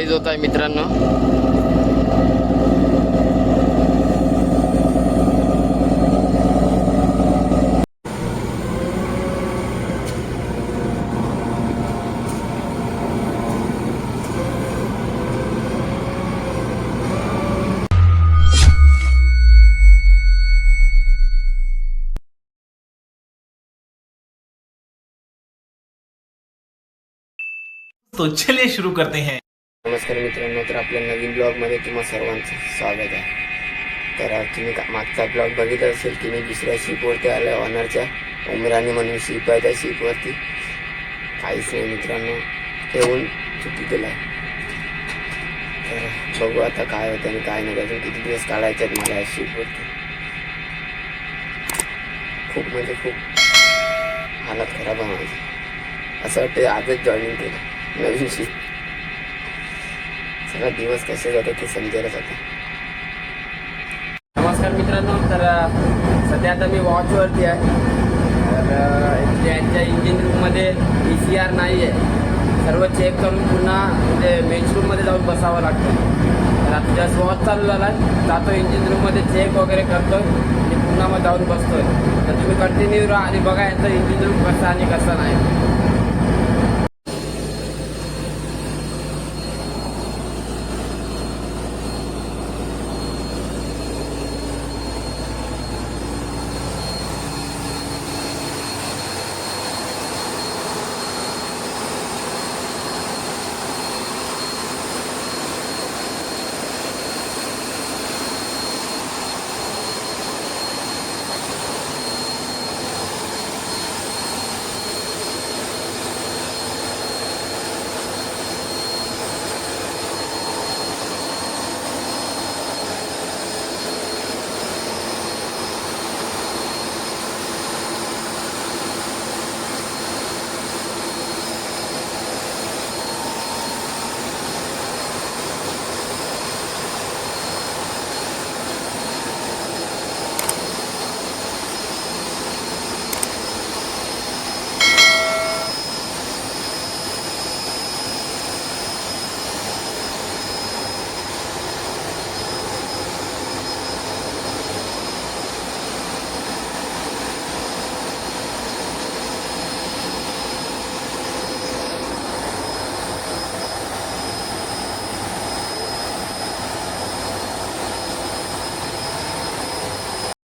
Sunrise होत आहे मित्रांनो. तो चलिए शुरू करते हैं। नमस्कार मित्रांनो तर आपल्या नवीन ब्लॉगमध्ये तुम्हा सर्वांचं स्वागत आहे. तर तुम्ही का मागचा ब्लॉग बघितला असेल की मी दुसऱ्या शिपवरती आलो आहे ऑनरच्या उमराणी म्हणून शिप आहे त्या शिपवरती काहीच नाही मित्रांनो येऊन चुकी केला आहे तर बघू आता काय होतं आणि काय नाही अजून किती दिवस काढायचे आहेत मला या शिपवरती खूप म्हणजे खूप हालत खराब आहे माझी. असं वाटते आजच जॉईनिंग केलं नवीन शिप सगळा दिवस कसे जाते ते समजायला आता नमस्कार मित्रांनो तर सध्या आता मी वॉचवरती आहे. तर अ, यांच्या इंजिन रूममध्ये ई सी आर नाही आहे. सर्व चेक करून पुन्हा म्हणजे मेच रूममध्ये जाऊन बसावं लागतं. तर आता जस्ट वॉच चालू झाला आहे जातो इंजिन रूममध्ये चेक वगैरे करतो आणि पुन्हा मग जाऊन बसतोय. तर तुम्ही कंटिन्यू राहा आणि बघा यांचं इंजिन रूम कसं आणि कसं नाही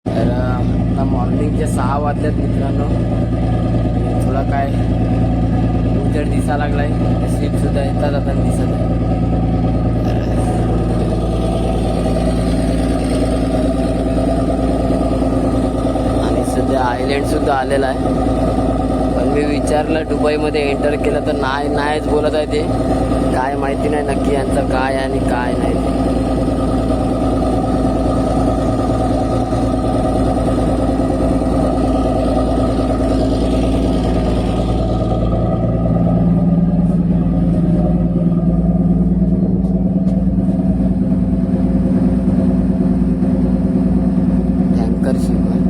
तर मॉर्निंगच्या सहा वाजल्यात मित्रांनो. थोडा काय उजड दिसा लागलाय. स्लीप सुद्धा येतात आता दिसत आहे आणि सध्या आयलँड सुद्धा आलेला आहे. पण मी विचारलं दुबईमध्ये एंटर केलं तर नाही नाहीच बोलत आहे ते. काय माहिती नाही नक्की यांचं काय आणि काय नाही ते टँकर शिप आहे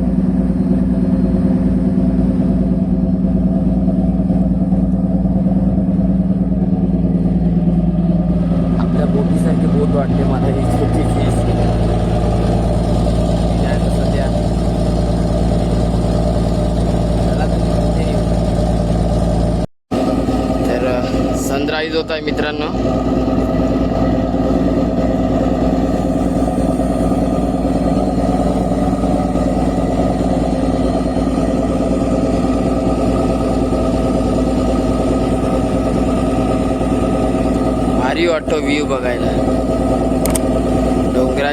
आपल्या बोटीसारखी बोट वाटते मला ही छोटी ही तर सध्या तर सनराईज होत आहे मित्रांनो. भारी वाटतो व्ह्यू बघायला.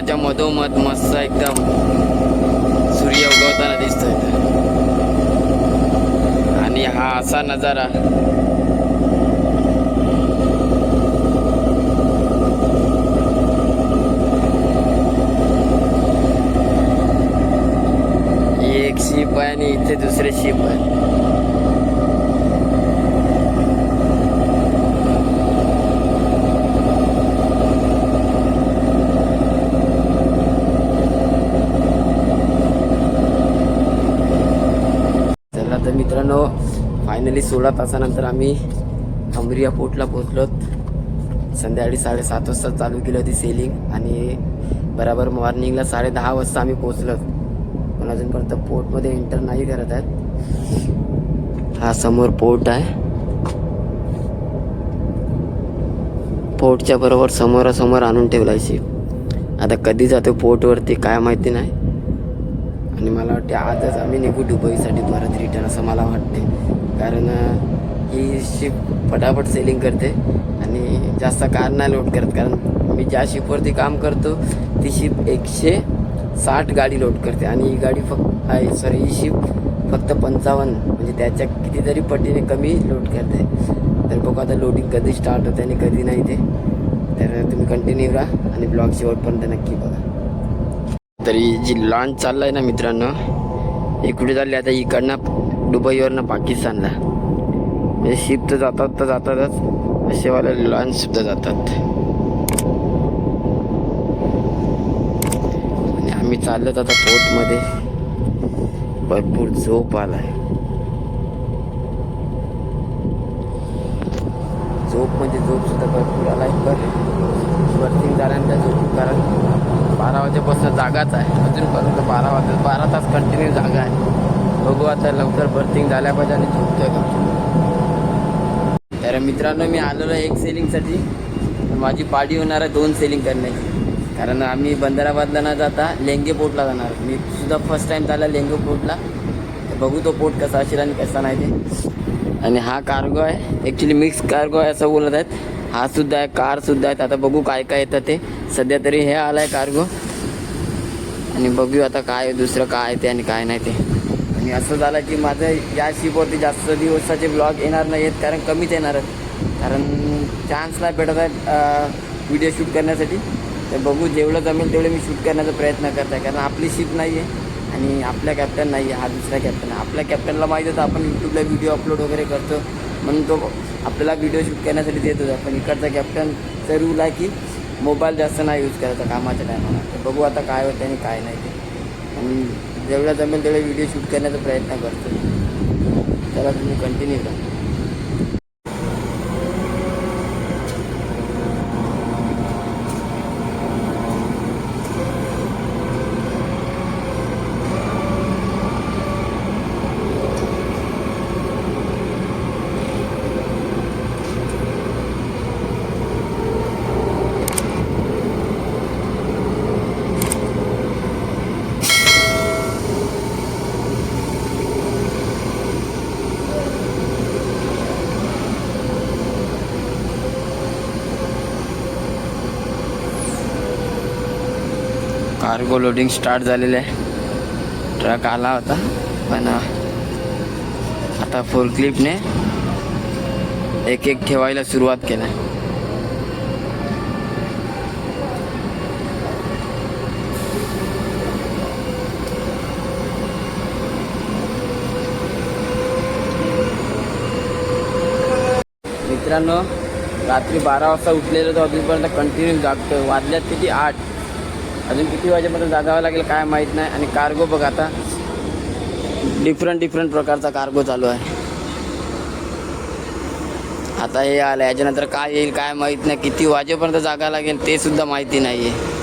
डोंगराच्या मधोमध मस्त एकदम सूर्य उगवताना दिसतोय. आणि हा असा नजारा. एक शिप आहे आणि इथे दुसरे शिप आहे चला तर मित्रांनो फायनली सोळा तासानंतर आम्ही अंबरिया पोर्टला पोहोचलो संध्याकाळी साडेसात वाजता चालू केलं होती सेलिंग आणि बराबर मॉर्निंगला साडे दहा वाजता आम्ही पोचलो पण अजूनपर्यंत पोर्टमध्ये एंटर नाही करत आहेत. हा समोर पोर्ट आहे. पोर्टच्या बरोबर समोरासमोर आणून ठेवलायची आता कधी जातो पोर्टवरती काय माहिती नाही. आणि मला वाटते आजच आम्ही निघू दुबईसाठी परत रिटर्न असं मला वाटते कारण ही शिप फटाफट सेलिंग करते आणि जास्त कार नाही लोड करत. कारण मी ज्या शिपवरती काम करतो ती शिप एकशे साठ गाडी लोड करते. आणि ही गाडी फक्त आहे सॉरी ही शिप फक्त पंचावन्न म्हणजे त्याच्या कितीतरी पटीने कमी लोड करते. तर बघू आता लोडिंग कधी स्टार्ट होते आणि कधी नाही ते. तर तुम्ही कंटिन्यू राहा आणि ब्लॉग शेवटपर्यंत नक्की बघा. तरी जी लॉन्च आहे ना मित्रांनो ही कुठे चालली आता इकडनं दुबईवरनं पाकिस्तानला. म्हणजे शिप तर जातात तर जातातच असेवाले लॉन्च सुद्धा जातात. आणि आम्ही चाललो आता पोर्टमध्ये. भरपूर झोप आलाय. झोप म्हणजे झोप सुद्धा भरपूर आलाय पण वर्किंग झाल्यानंतर झोप कारण बारा वाजेपासून जागाच आहे. अजूनपर्यंत बारा वाजता बारा तास कंटिन्यू जागा आहे. बघू आता लवकर बर्थिंग झाल्या पाहिजे आणि झोपतोय का? तर मित्रांनो मी आलेलो आहे एक सेलिंगसाठी माझी पाडी होणार आहे दोन सेलिंग करण्याची. कारण आम्ही बंदराबादला न जाता लेंगे पोर्टला जाणार. मी सुद्धा फर्स्ट टाईम झाला लेंगे पोर्टला. बघू तो पोर्ट कसा असेल आणि कसा नाही ते. आणि हा कार्गो आहे. ॲक्च्युली मिक्स कार्गो आहे असं बोलत आहेत. हा सुद्धा आहे कार सुद्धा आहेत. आता बघू काय काय येतं ते. सध्या तरी हे आलं आहे कार्गो आणि बघू आता काय दुसरं काय आहे ते आणि काय नाही ते. आणि असं झालं की माझं या शिपवरती जास्त दिवसाचे ब्लॉग येणार नाही आहेत कारण कमीच येणार आहेत. कारण चान्स नाही भेटत आहेत व्हिडिओ शूट करण्यासाठी. तर बघू जेवढं जमेल तेवढं मी शूट करण्याचा प्रयत्न करत आहे. कारण आपली शिप नाही आहे आणि आपल्या कॅप्टन नाही आहे हा दुसरा कॅप्टन आहे. आपल्या कॅप्टनला माहीत होतं आपण यूट्यूबला व्हिडिओ अपलोड वगैरे करतो. म्हणून तो आपल्याला व्हिडिओ शूट करण्यासाठी देत होता. पण इकडचा कॅप्टनचा रूल आहे की मोबाईल जास्त नाही यूज करायचा कामाच्या टायमाला तर बघू आता काय होतं आणि काय नाही ते. आणि जेवढा जमेल तेवढे व्हिडिओ शूट करण्याचा प्रयत्न करतो. चला तुम्ही कंटिन्यू करा. कार्गो लोडिंग स्टार्ट झालेलं आहे. ट्रक आला होता पण आता फोर क्लिपने एक एक ठेवायला सुरुवात केला मित्रांनो रात्री बारा वाजता उठलेलं तो अजूनपर्यंत कंटिन्यू जागतो वाजल्यात किती? आठ. अजून किती वाजेपर्यंत जागावं लागेल काय माहीत नाही. आणि कार्गो बघ आता. डिफरंट डिफरंट प्रकारचा कार्गो चालू आहे. आता हे आलं याच्यानंतर काय येईल काय माहीत नाही. किती वाजेपर्यंत जागा लागेल ते सुद्धा माहिती नाही आहे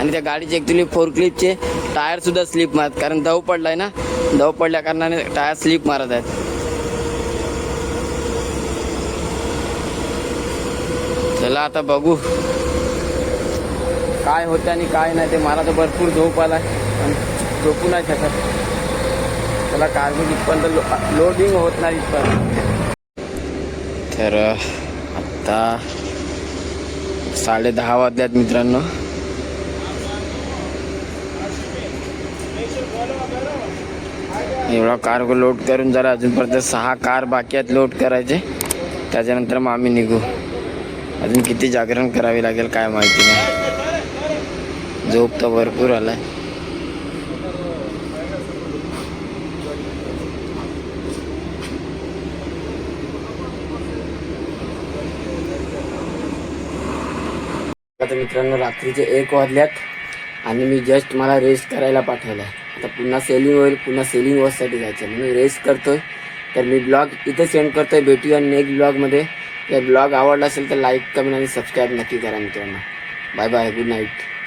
आणि त्या गाडीचे ॲक्च्युली फोर क्लिपचे टायरसुद्धा स्लिप मारत कारण दव आहे ना. दव पडल्या कारणाने टायर स्लिप मारत आहेत. चला आता बघू. काय होतं आणि काय नाही ते मला तर भरपूर झोप आला पण झोपू नाही शकत. त्याला कार्बन इथपर्यंत लो लोडिंग होत नाही इथपर्यंत. तर आत्ता साडे दहा वाजल्यात मित्रांनो. एवढा कार्गो लोड करून जरा अजूनपर्यंत सहा कार बाकी आहेत लोड करायचे. त्याच्यानंतर मग आम्ही निघू. अजून किती जागरण करावे लागेल काय माहिती नाही. झोप तर भरपूर आलाय. आता मित्रांनो रात्रीचे एक वाजल्यात आणि मी जस्ट मला रेस्ट करायला पाठवलं आहे आता पुन्हा सेलिंग होईल पुन्हा सेलिंग वॉचसाठी जायचं आहे. मी रेस्ट करतोय. तर मी ब्लॉग इथे सेंड करतोय. आणि नेक्स्ट ब्लॉगमध्ये जर ब्लॉग आवडला असेल तर लाईक कमेंट आणि सबस्क्राईब नक्की करा मित्रांनो. Bye bye good night